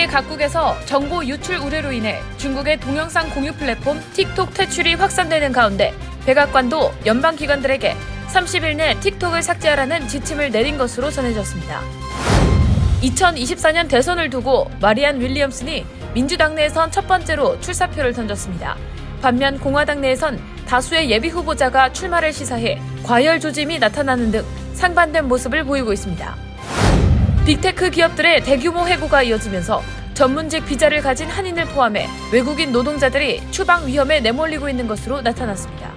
세계 각국에서 정보 유출 우려로 인해 중국의 동영상 공유 플랫폼 틱톡 퇴출이 확산되는 가운데 백악관도 연방 기관들에게 30일 내 틱톡을 삭제하라는 지침을 내린 것으로 전해졌습니다. 2024년 대선을 두고 마리안 윌리엄슨이 민주당 내에선 첫 번째로 출사표를 던졌습니다. 반면 공화당 내에선 다수의 예비 후보자가 출마를 시사해 과열 조짐이 나타나는 등 상반된 모습을 보이고 있습니다. 빅테크 기업들의 대규모 해고가 이어지면서 전문직 비자를 가진 한인을 포함해 외국인 노동자들이 추방 위험에 내몰리고 있는 것으로 나타났습니다.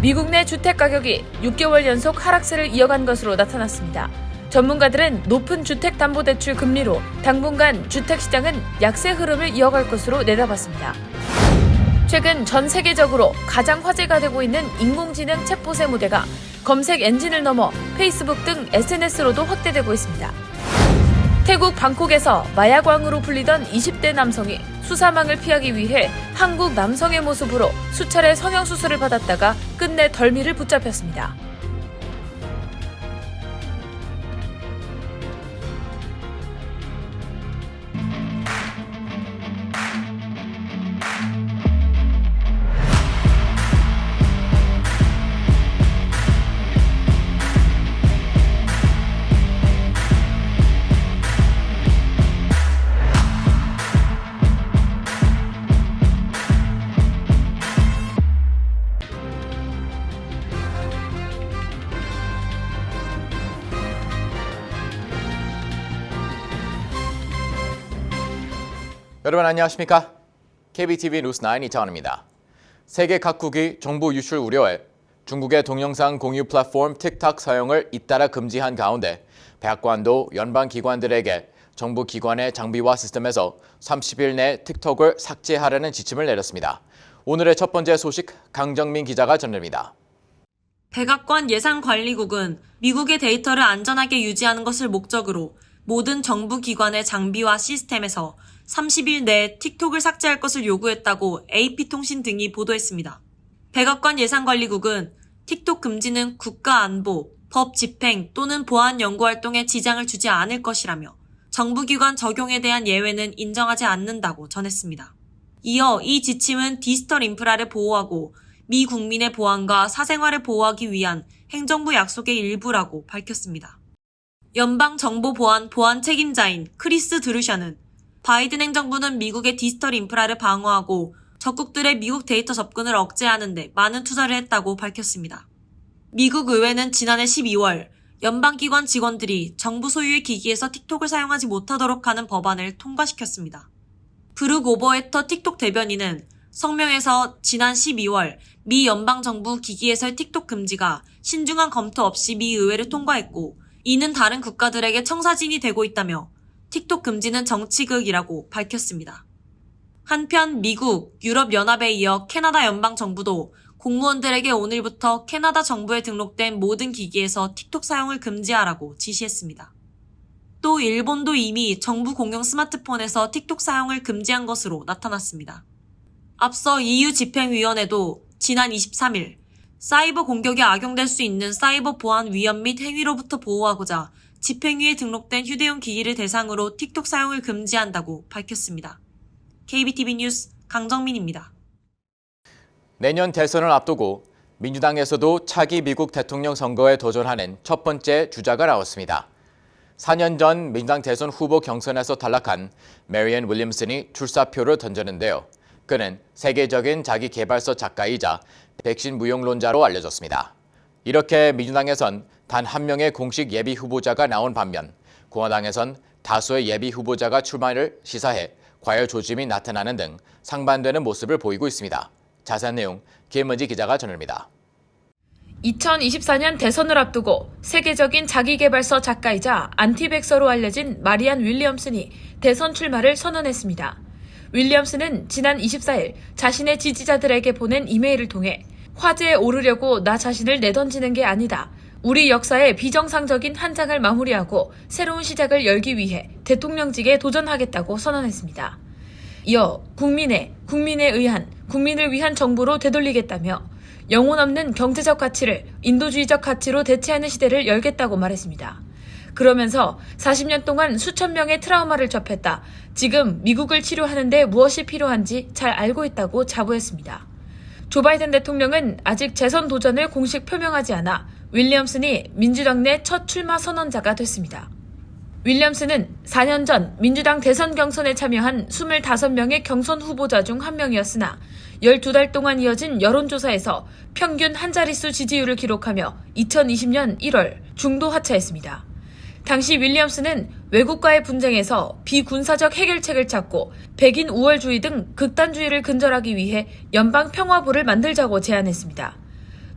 미국 내 주택 가격이 6개월 연속 하락세를 이어간 것으로 나타났습니다. 전문가들은 높은 주택담보대출 금리로 당분간 주택시장은 약세 흐름을 이어갈 것으로 내다봤습니다. 최근 전 세계적으로 가장 화제가 되고 있는 인공지능 챗봇의 무대가 검색 엔진을 넘어 페이스북 등 SNS로도 확대되고 있습니다. 태국 방콕에서 마약왕으로 불리던 20대 남성이 수사망을 피하기 위해 한국 남성의 모습으로 수차례 성형수술을 받았다가 끝내 덜미를 붙잡혔습니다. 여러분 안녕하십니까? KBTV 뉴스9 이창원입니다. 세계 각국이 정보 유출 우려에 중국의 동영상 공유 플랫폼 틱톡 사용을 잇따라 금지한 가운데 백악관도 연방 기관들에게 정부 기관의 장비와 시스템에서 30일 내 틱톡을 삭제하라는 지침을 내렸습니다. 오늘의 첫 번째 소식 강정민 기자가 전합니다. 백악관 예산관리국은 미국의 데이터를 안전하게 유지하는 것을 목적으로 모든 정부 기관의 장비와 시스템에서 30일 내에 틱톡을 삭제할 것을 요구했다고 AP통신 등이 보도했습니다. 백악관 예산관리국은 틱톡 금지는 국가 안보, 법 집행 또는 보안 연구 활동에 지장을 주지 않을 것이라며 정부기관 적용에 대한 예외는 인정하지 않는다고 전했습니다. 이어 이 지침은 디지털 인프라를 보호하고 미 국민의 보안과 사생활을 보호하기 위한 행정부 약속의 일부라고 밝혔습니다. 연방정보보안 보안 책임자인 크리스 드루샤는 바이든 행정부는 미국의 디지털 인프라를 방어하고 적국들의 미국 데이터 접근을 억제하는데 많은 투자를 했다고 밝혔습니다. 미국 의회는 지난해 12월 연방기관 직원들이 정부 소유의 기기에서 틱톡을 사용하지 못하도록 하는 법안을 통과시켰습니다. 브룩 오버해터 틱톡 대변인은 성명에서 지난 12월 미 연방정부 기기에서의 틱톡 금지가 신중한 검토 없이 미 의회를 통과했고 이는 다른 국가들에게 청사진이 되고 있다며 틱톡 금지는 정치극이라고 밝혔습니다. 한편 미국, 유럽연합에 이어 캐나다 연방정부도 공무원들에게 오늘부터 캐나다 정부에 등록된 모든 기기에서 틱톡 사용을 금지하라고 지시했습니다. 또 일본도 이미 정부 공용 스마트폰에서 틱톡 사용을 금지한 것으로 나타났습니다. 앞서 EU 집행위원회도 지난 23일 사이버 공격에 악용될 수 있는 사이버 보안 위험 및 행위로부터 보호하고자 집행위에 등록된 휴대용 기기를 대상으로 틱톡 사용을 금지한다고 밝혔습니다. KBTV 뉴스 강정민입니다. 내년 대선을 앞두고 민주당에서도 차기 미국 대통령 선거에 도전하는 첫 번째 주자가 나왔습니다. 4년 전 민주당 대선 후보 경선에서 탈락한 메리언 윌리엄슨이 출사표를 던졌는데요. 그는 세계적인 자기 개발서 작가이자 백신 무용론자로 알려졌습니다. 이렇게 민주당에선 단 한 명의 공식 예비 후보자가 나온 반면 공화당에선 다수의 예비 후보자가 출마를 시사해 과열 조짐이 나타나는 등 상반되는 모습을 보이고 있습니다. 자세한 내용 김은지 기자가 전합니다. 2024년 대선을 앞두고 세계적인 자기개발서 작가이자 안티백서로 알려진 마리안 윌리엄슨이 대선 출마를 선언했습니다. 윌리엄슨은 지난 24일 자신의 지지자들에게 보낸 이메일을 통해 화제에 오르려고 나 자신을 내던지는 게 아니다. 우리 역사의 비정상적인 한 장을 마무리하고 새로운 시작을 열기 위해 대통령직에 도전하겠다고 선언했습니다. 이어 국민의, 국민에 의한, 국민을 위한 정부로 되돌리겠다며 영혼 없는 경제적 가치를 인도주의적 가치로 대체하는 시대를 열겠다고 말했습니다. 그러면서 40년 동안 수천 명의 트라우마를 접했다. 지금 미국을 치료하는데 무엇이 필요한지 잘 알고 있다고 자부했습니다. 조 바이든 대통령은 아직 재선 도전을 공식 표명하지 않아 윌리엄슨이 민주당 내 첫 출마 선언자가 됐습니다. 윌리엄슨은 4년 전 민주당 대선 경선에 참여한 25명의 경선 후보자 중 한 명이었으나 12달 동안 이어진 여론조사에서 평균 한 자릿수 지지율을 기록하며 2020년 1월 중도 하차했습니다. 당시 윌리엄슨은 외국과의 분쟁에서 비군사적 해결책을 찾고 백인 우월주의 등 극단주의를 근절하기 위해 연방 평화부를 만들자고 제안했습니다.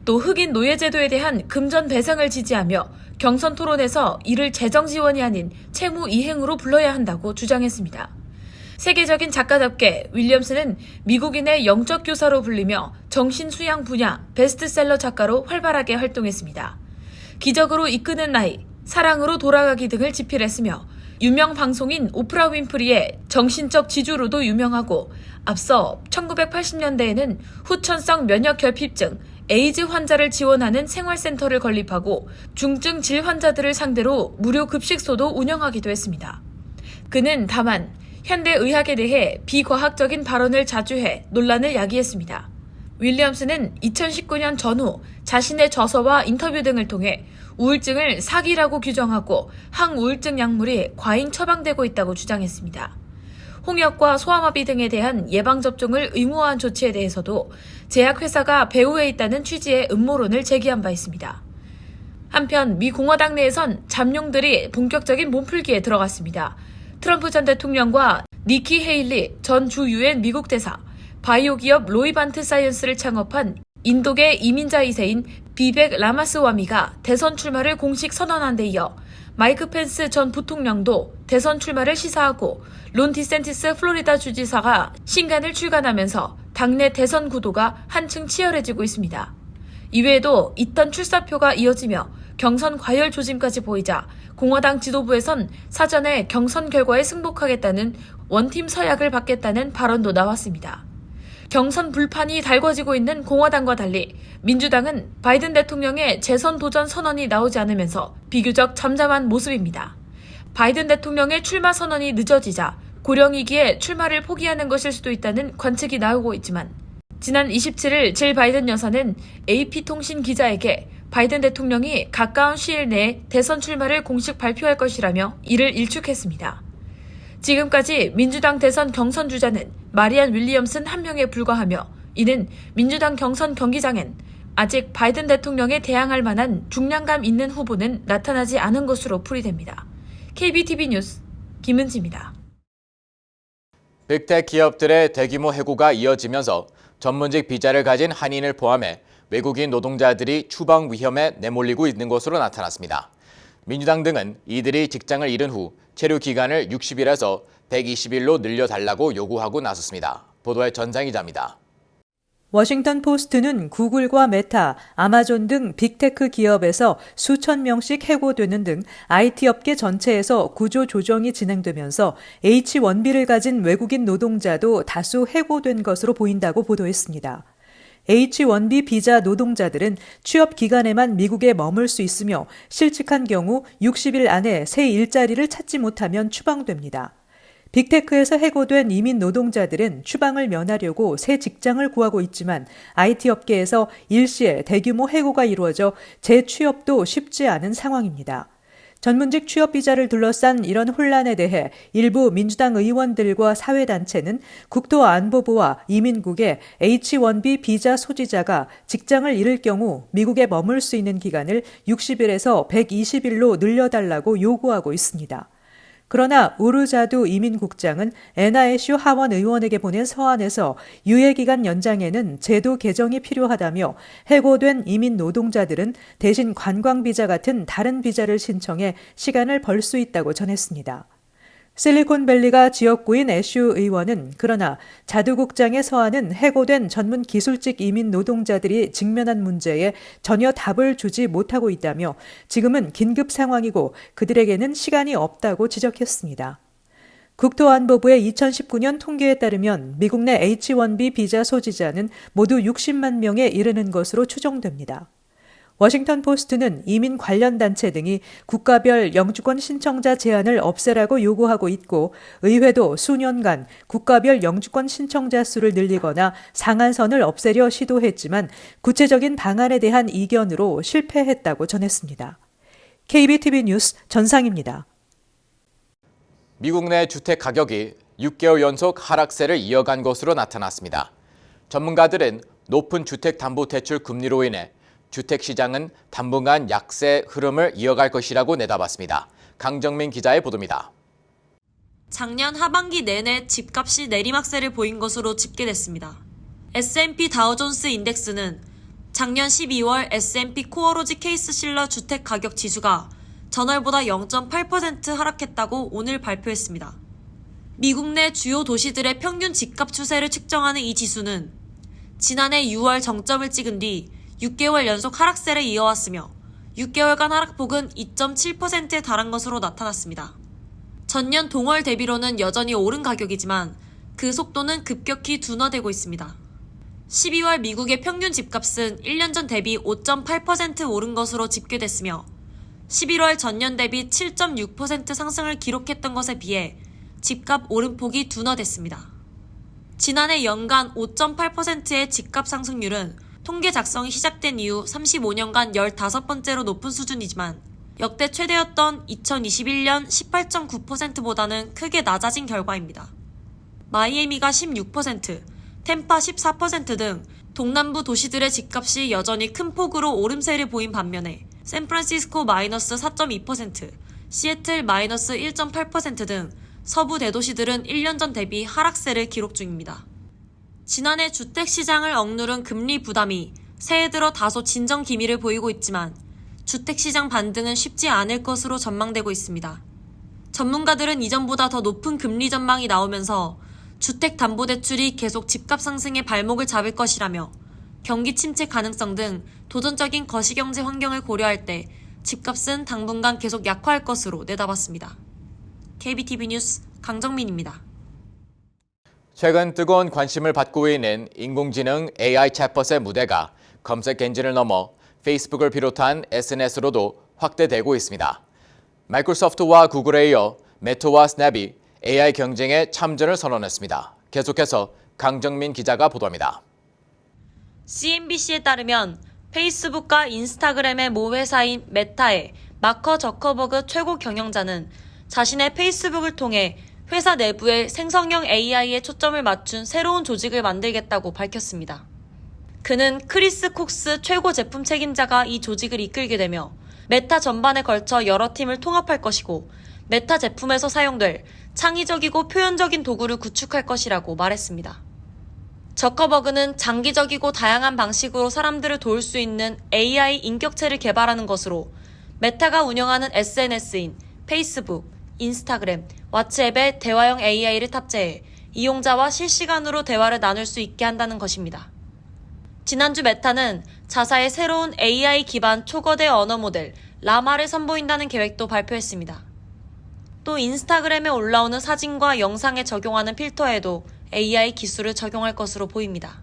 또 흑인 노예제도에 대한 금전 배상을 지지하며 경선 토론에서 이를 재정 지원이 아닌 채무 이행으로 불러야 한다고 주장했습니다. 세계적인 작가답게 윌리엄스는 미국인의 영적 교사로 불리며 정신 수양 분야 베스트셀러 작가로 활발하게 활동했습니다. 기적으로 이끄는 나이, 사랑으로 돌아가기 등을 집필했으며 유명 방송인 오프라 윈프리의 정신적 지주로도 유명하고 앞서 1980년대에는 후천성 면역 결핍증, 에이즈 환자를 지원하는 생활센터를 건립하고 중증 질 환자들을 상대로 무료 급식소도 운영하기도 했습니다. 그는 다만 현대 의학에 대해 비과학적인 발언을 자주 해 논란을 야기했습니다. 윌리엄스는 2019년 전후 자신의 저서와 인터뷰 등을 통해 우울증을 사기라고 규정하고 항우울증 약물이 과잉 처방되고 있다고 주장했습니다. 홍역과 소아마비 등에 대한 예방접종을 의무화한 조치에 대해서도 제약회사가 배후에 있다는 취지의 음모론을 제기한 바 있습니다. 한편 미 공화당 내에선 잠룡들이 본격적인 몸풀기에 들어갔습니다. 트럼프 전 대통령과 니키 헤일리 전 주 유엔 미국 대사, 바이오 기업 로이반트 사이언스를 창업한 인도계 이민자 2세인 비백 라마스와미가 대선 출마를 공식 선언한 데 이어 마이크 펜스 전 부통령도 대선 출마를 시사하고 론 디센티스 플로리다 주지사가 신간을 출간하면서 당내 대선 구도가 한층 치열해지고 있습니다. 이외에도 있던 출사표가 이어지며 경선 과열 조짐까지 보이자 공화당 지도부에선 사전에 경선 결과에 승복하겠다는 원팀 서약을 받겠다는 발언도 나왔습니다. 경선 불판이 달궈지고 있는 공화당과 달리 민주당은 바이든 대통령의 재선 도전 선언이 나오지 않으면서 비교적 잠잠한 모습입니다. 바이든 대통령의 출마 선언이 늦어지자 고령이기에 출마를 포기하는 것일 수도 있다는 관측이 나오고 있지만 지난 27일 질 바이든 여사는 AP통신 기자에게 바이든 대통령이 가까운 시일 내에 대선 출마를 공식 발표할 것이라며 이를 일축했습니다. 지금까지 민주당 대선 경선 주자는 마리안 윌리엄슨 한 명에 불과하며 이는 민주당 경선 경기장엔 아직 바이든 대통령에 대항할 만한 중량감 있는 후보는 나타나지 않은 것으로 풀이됩니다. KBTV 뉴스 김은지입니다. 빅텍 기업들의 대규모 해고가 이어지면서 전문직 비자를 가진 한인을 포함해 외국인 노동자들이 추방 위험에 내몰리고 있는 것으로 나타났습니다. 민주당 등은 이들이 직장을 잃은 후 체류 기간을 60일에서 120일로 늘려달라고 요구하고 나섰습니다. 보도에 전장 기자입니다. 워싱턴 포스트는 구글과 메타, 아마존 등 빅테크 기업에서 수천 명씩 해고되는 등 IT 업계 전체에서 구조 조정이 진행되면서 H1B를 가진 외국인 노동자도 다수 해고된 것으로 보인다고 보도했습니다. H1B 비자 노동자들은 취업 기간에만 미국에 머물 수 있으며 실직한 경우 60일 안에 새 일자리를 찾지 못하면 추방됩니다. 빅테크에서 해고된 이민 노동자들은 추방을 면하려고 새 직장을 구하고 있지만 IT 업계에서 일시에 대규모 해고가 이루어져 재취업도 쉽지 않은 상황입니다. 전문직 취업 비자를 둘러싼 이런 혼란에 대해 일부 민주당 의원들과 사회단체는 국토안보부와 이민국에 H1B 비자 소지자가 직장을 잃을 경우 미국에 머물 수 있는 기간을 60일에서 120일로 늘려달라고 요구하고 있습니다. 그러나 우르자두 이민국장은 NISU 하원 의원에게 보낸 서한에서 유예기간 연장에는 제도 개정이 필요하다며 해고된 이민 노동자들은 대신 관광비자 같은 다른 비자를 신청해 시간을 벌 수 있다고 전했습니다. 실리콘밸리가 지역구인 애슈 의원은 그러나 자두국장의 서한은 해고된 전문 기술직 이민 노동자들이 직면한 문제에 전혀 답을 주지 못하고 있다며 지금은 긴급 상황이고 그들에게는 시간이 없다고 지적했습니다. 국토안보부의 2019년 통계에 따르면 미국 내 H1B 비자 소지자는 모두 60만 명에 이르는 것으로 추정됩니다. 워싱턴 포스트는 이민 관련 단체 등이 국가별 영주권 신청자 제한을 없애라고 요구하고 있고 의회도 수년간 국가별 영주권 신청자 수를 늘리거나 상한선을 없애려 시도했지만 구체적인 방안에 대한 이견으로 실패했다고 전했습니다. KBTV 뉴스 전상입니다. 미국 내 주택 가격이 6개월 연속 하락세를 이어간 것으로 나타났습니다. 전문가들은 높은 주택 담보 대출 금리로 인해 주택 시장은 당분간 약세 흐름을 이어갈 것이라고 내다봤습니다. 강정민 기자의 보도입니다. 작년 하반기 내내 집값이 내리막세를 보인 것으로 집계됐습니다. S&P 다우존스 인덱스는 작년 12월 S&P 코어로지 케이스 실러 주택 가격 지수가 전월보다 0.8% 하락했다고 오늘 발표했습니다. 미국 내 주요 도시들의 평균 집값 추세를 측정하는 이 지수는 지난해 6월 정점을 찍은 뒤 6개월 연속 하락세를 이어왔으며 6개월간 하락폭은 2.7%에 달한 것으로 나타났습니다. 전년 동월 대비로는 여전히 오른 가격이지만 그 속도는 급격히 둔화되고 있습니다. 12월 미국의 평균 집값은 1년 전 대비 5.8% 오른 것으로 집계됐으며 11월 전년 대비 7.6% 상승을 기록했던 것에 비해 집값 오름폭이 둔화됐습니다. 지난해 연간 5.8%의 집값 상승률은 통계 작성이 시작된 이후 35년간 15번째로 높은 수준이지만 역대 최대였던 2021년 18.9%보다는 크게 낮아진 결과입니다. 마이애미가 16%, 템파 14%등 동남부 도시들의 집값이 여전히 큰 폭으로 오름세를 보인 반면에 샌프란시스코 마이너스 4.2%, 시애틀 마이너스 1.8%등 서부 대도시들은 1년 전 대비 하락세를 기록 중입니다. 지난해 주택시장을 억누른 금리 부담이 새해 들어 다소 진정 기미를 보이고 있지만 주택시장 반등은 쉽지 않을 것으로 전망되고 있습니다. 전문가들은 이전보다 더 높은 금리 전망이 나오면서 주택담보대출이 계속 집값 상승의 발목을 잡을 것이라며 경기 침체 가능성 등 도전적인 거시경제 환경을 고려할 때 집값은 당분간 계속 약화할 것으로 내다봤습니다. KBTV 뉴스 강정민입니다. 최근 뜨거운 관심을 받고 있는 인공지능 AI 챗봇의 무대가 검색 엔진을 넘어 페이스북을 비롯한 SNS로도 확대되고 있습니다. 마이크로소프트와 구글에 이어 메타와 스냅이 AI 경쟁에 참전을 선언했습니다. 계속해서 강정민 기자가 보도합니다. CNBC에 따르면 페이스북과 인스타그램의 모 회사인 메타의 마커 저커버그 최고 경영자는 자신의 페이스북을 통해 회사 내부에 생성형 AI에 초점을 맞춘 새로운 조직을 만들겠다고 밝혔습니다. 그는 크리스 콕스 최고 제품 책임자가 이 조직을 이끌게 되며 메타 전반에 걸쳐 여러 팀을 통합할 것이고 메타 제품에서 사용될 창의적이고 표현적인 도구를 구축할 것이라고 말했습니다. 저커버그는 장기적이고 다양한 방식으로 사람들을 도울 수 있는 AI 인격체를 개발하는 것으로 메타가 운영하는 SNS인 페이스북, 인스타그램, 왓츠앱에 대화형 AI를 탑재해 이용자와 실시간으로 대화를 나눌 수 있게 한다는 것입니다. 지난주 메타는 자사의 새로운 AI 기반 초거대 언어 모델 라마를 선보인다는 계획도 발표했습니다. 또 인스타그램에 올라오는 사진과 영상에 적용하는 필터에도 AI 기술을 적용할 것으로 보입니다.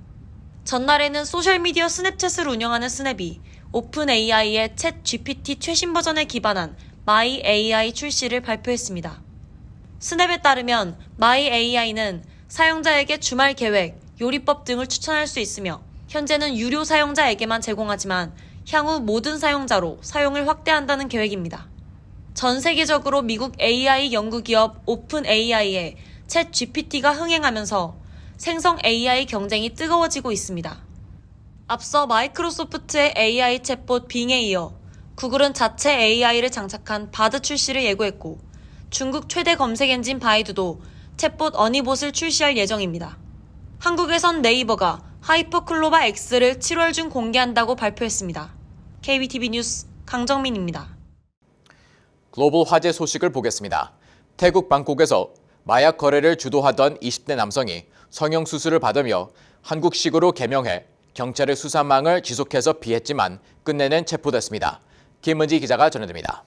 전날에는 소셜미디어 스냅챗을 운영하는 스냅이 오픈 AI의 챗 GPT 최신 버전에 기반한 마이 AI 출시를 발표했습니다. 스냅에 따르면 마이 AI는 사용자에게 주말 계획, 요리법 등을 추천할 수 있으며 현재는 유료 사용자에게만 제공하지만 향후 모든 사용자로 사용을 확대한다는 계획입니다. 전 세계적으로 미국 AI 연구기업 오픈 AI에 챗 GPT가 흥행하면서 생성 AI 경쟁이 뜨거워지고 있습니다. 앞서 마이크로소프트의 AI 챗봇 빙에 이어 구글은 자체 AI를 장착한 바드 출시를 예고했고 중국 최대 검색 엔진 바이두도 챗봇 어니봇을 출시할 예정입니다. 한국에선 네이버가 하이퍼클로바 X를 7월 중 공개한다고 발표했습니다. KBTV 뉴스 강정민입니다. 글로벌 화제 소식을 보겠습니다. 태국 방콕에서 마약 거래를 주도하던 20대 남성이 성형 수술을 받으며 한국식으로 개명해 경찰의 수사망을 지속해서 피했지만 끝내는 체포됐습니다. 김은지 기자가 전해드립니다.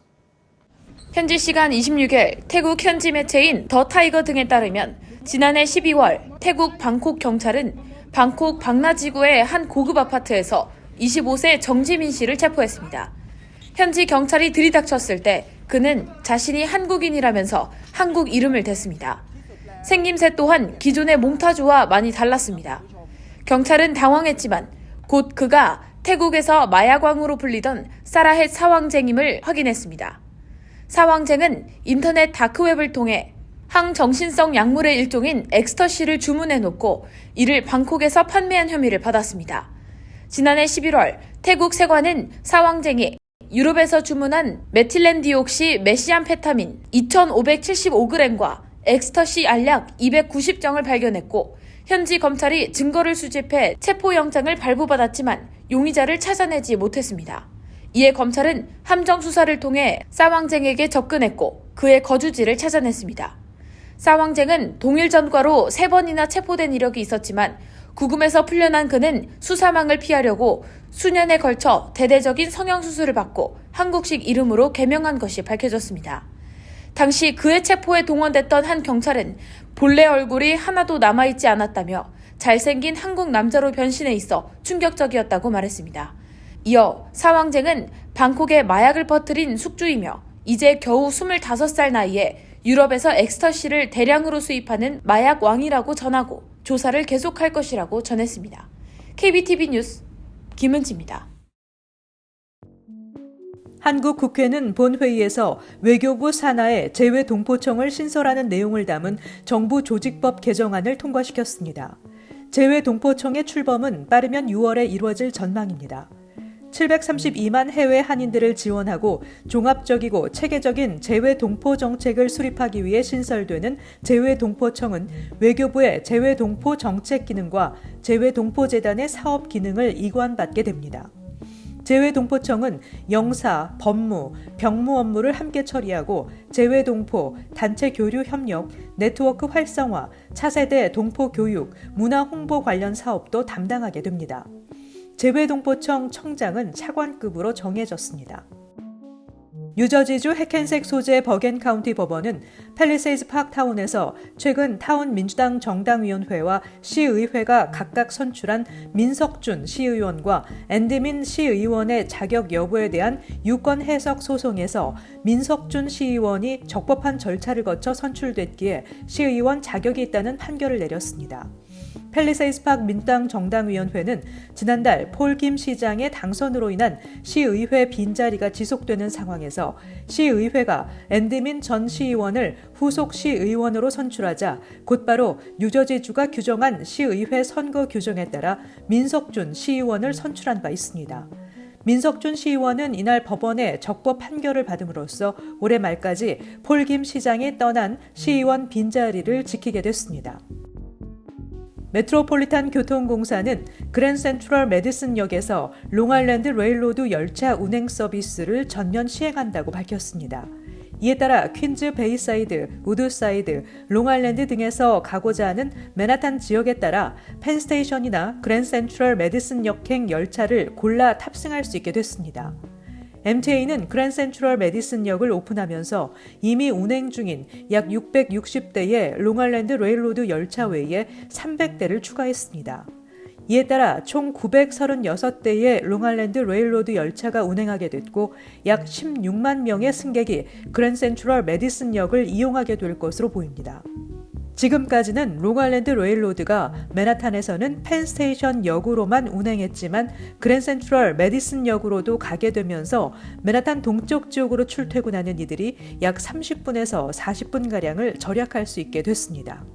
현지 시간 26일 태국 현지 매체인 더 타이거 등에 따르면 지난해 12월 태국 방콕 경찰은 방콕 방나지구의 한 고급 아파트에서 25세 정지민 씨를 체포했습니다. 현지 경찰이 들이닥쳤을 때 그는 자신이 한국인이라면서 한국 이름을 댔습니다. 생김새 또한 기존의 몽타주와 많이 달랐습니다. 경찰은 당황했지만 곧 그가 태국에서 마약왕으로 불리던 사라헷 사왕쟁임을 확인했습니다. 사왕쟁은 인터넷 다크웹을 통해 항정신성 약물의 일종인 엑스터시를 주문해 놓고 이를 방콕에서 판매한 혐의를 받았습니다. 지난해 11월 태국 세관은 사왕쟁이 유럽에서 주문한 메틸렌디옥시 메시암페타민 2,575g과 엑스터시 알약 290정을 발견했고 현지 검찰이 증거를 수집해 체포영장을 발부받았지만 용의자를 찾아내지 못했습니다. 이에 검찰은 함정 수사를 통해 싸왕쟁에게 접근했고 그의 거주지를 찾아냈습니다. 싸왕쟁은 동일 전과로 세 번이나 체포된 이력이 있었지만 구금에서 풀려난 그는 수사망을 피하려고 수년에 걸쳐 대대적인 성형수술을 받고 한국식 이름으로 개명한 것이 밝혀졌습니다. 당시 그의 체포에 동원됐던 한 경찰은 본래 얼굴이 하나도 남아있지 않았다며 잘생긴 한국 남자로 변신해 있어 충격적이었다고 말했습니다. 이어 사왕쟁은 방콕에 마약을 퍼뜨린 숙주이며 이제 겨우 25살 나이에 유럽에서 엑스터시를 대량으로 수입하는 마약 왕이라고 전하고 조사를 계속할 것이라고 전했습니다. KBTV 뉴스 김은지입니다. 한국 국회는 본회의에서 외교부 산하에 재외 동포청을 신설하는 내용을 담은 정부 조직법 개정안을 통과시켰습니다. 재외 동포청의 출범은 빠르면 6월에 이루어질 전망입니다. 732만 해외 한인들을 지원하고 종합적이고 체계적인 재외 동포 정책을 수립하기 위해 신설되는 재외 동포청은 외교부의 재외 동포 정책 기능과 재외 동포 재단의 사업 기능을 이관받게 됩니다. 재외동포청은 영사, 법무, 병무 업무를 함께 처리하고 재외동포, 단체 교류 협력, 네트워크 활성화, 차세대 동포 교육, 문화 홍보 관련 사업도 담당하게 됩니다. 재외동포청 청장은 차관급으로 정해졌습니다. 뉴저지주 해켄색 소재 버겐 카운티 법원은 팰리세이즈 팍 타운에서 최근 타운 민주당 정당위원회와 시의회가 각각 선출한 민석준 시의원과 앤드민 시의원의 자격 여부에 대한 유권 해석 소송에서 민석준 시의원이 적법한 절차를 거쳐 선출됐기에 시의원 자격이 있다는 판결을 내렸습니다. 팰리세이스 팍 민당 정당위원회는 지난달 폴 김 시장의 당선으로 인한 시의회 빈자리가 지속되는 상황에서 시의회가 앤드민 전 시의원을 후속 시의원으로 선출하자 곧바로 뉴저지주가 규정한 시의회 선거 규정에 따라 민석준 시의원을 선출한 바 있습니다. 민석준 시의원은 이날 법원에 적법 판결을 받음으로써 올해 말까지 폴김 시장이 떠난 시의원 빈자리를 지키게 됐습니다. 메트로폴리탄 교통공사는 그랜 센트럴 메디슨 역에서 롱아일랜드 레일로드 열차 운행 서비스를 전면 시행한다고 밝혔습니다. 이에 따라 퀸즈 베이사이드, 우드사이드, 롱아일랜드 등에서 가고자 하는 맨하탄 지역에 따라 펜스테이션이나 그랜 센트럴 메디슨 역행 열차를 골라 탑승할 수 있게 됐습니다. MTA는 그랜 센트럴 메디슨역을 오픈하면서 이미 운행 중인 약 660대의 롱알랜드 레일로드 열차 외에 300대를 추가했습니다. 이에 따라 총 936대의 롱알랜드 레일로드 열차가 운행하게 됐고 약 16만 명의 승객이 그랜 센트럴 메디슨역을 이용하게 될 것으로 보입니다. 지금까지는 롱알랜드 레일로드가 맨하탄에서는 펜스테이션 역으로만 운행했지만 그랜 센트럴 메디슨 역으로도 가게 되면서 맨하탄 동쪽 지역으로 출퇴근하는 이들이 약 30분에서 40분가량을 절약할 수 있게 됐습니다.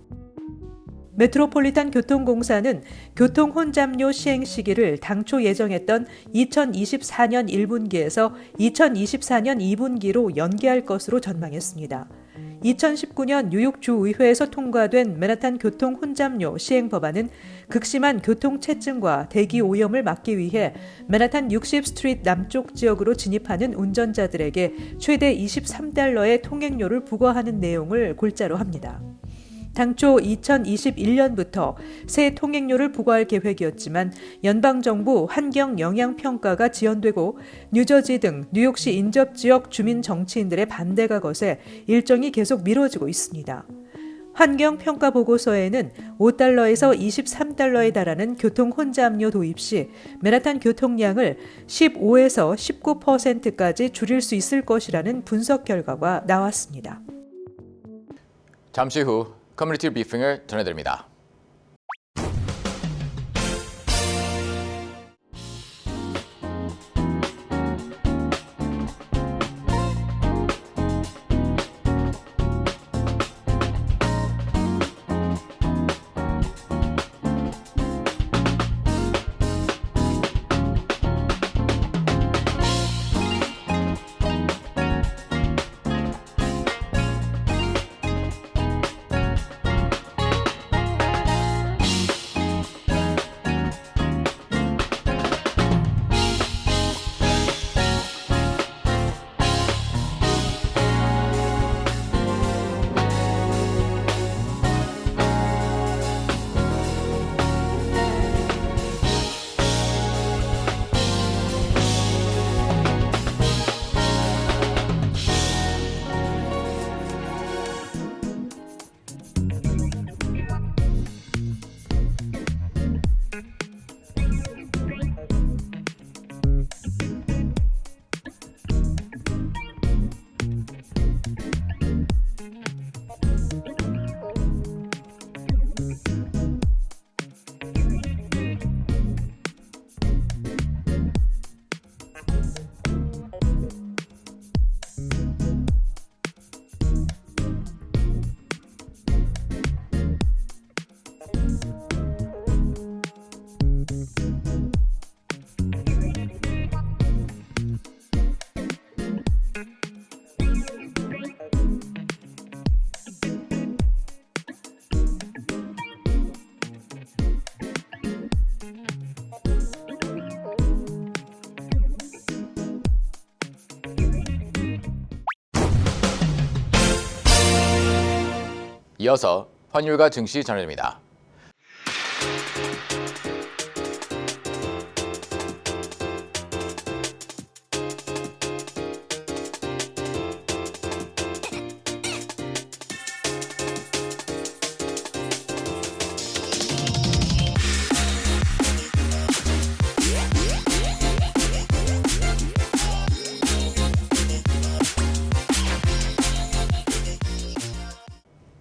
메트로폴리탄 교통공사는 교통 혼잡료 시행 시기를 당초 예정했던 2024년 1분기에서 2024년 2분기로 연기할 것으로 전망했습니다. 2019년 뉴욕 주의회에서 통과된 맨하탄 교통 혼잡료 시행 법안은 극심한 교통 체증과 대기 오염을 막기 위해 맨하탄 60 스트리트 남쪽 지역으로 진입하는 운전자들에게 최대 23달러의 통행료를 부과하는 내용을 골자로 합니다. 당초 2021년부터 새 통행료를 부과할 계획이었지만 연방정부 환경 영향 평가가 지연되고 뉴저지 등 뉴욕시 인접 지역 주민 정치인들의 반대가 거세 일정이 계속 미뤄지고 있습니다. 환경평가 보고서에는 5달러에서 23달러에 달하는 교통 혼잡료 도입 시 맨하탄 교통량을 15에서 19%까지 줄일 수 있을 것이라는 분석 결과가 나왔습니다. 잠시 후 커뮤니티 브리핑을 전해드립니다. 이어서 환율과 증시 전해드립니다.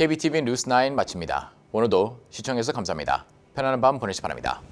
KBTV 뉴스 9 마칩니다. 오늘도 시청해서 감사합니다. 편안한 밤 보내시 기 바랍니다.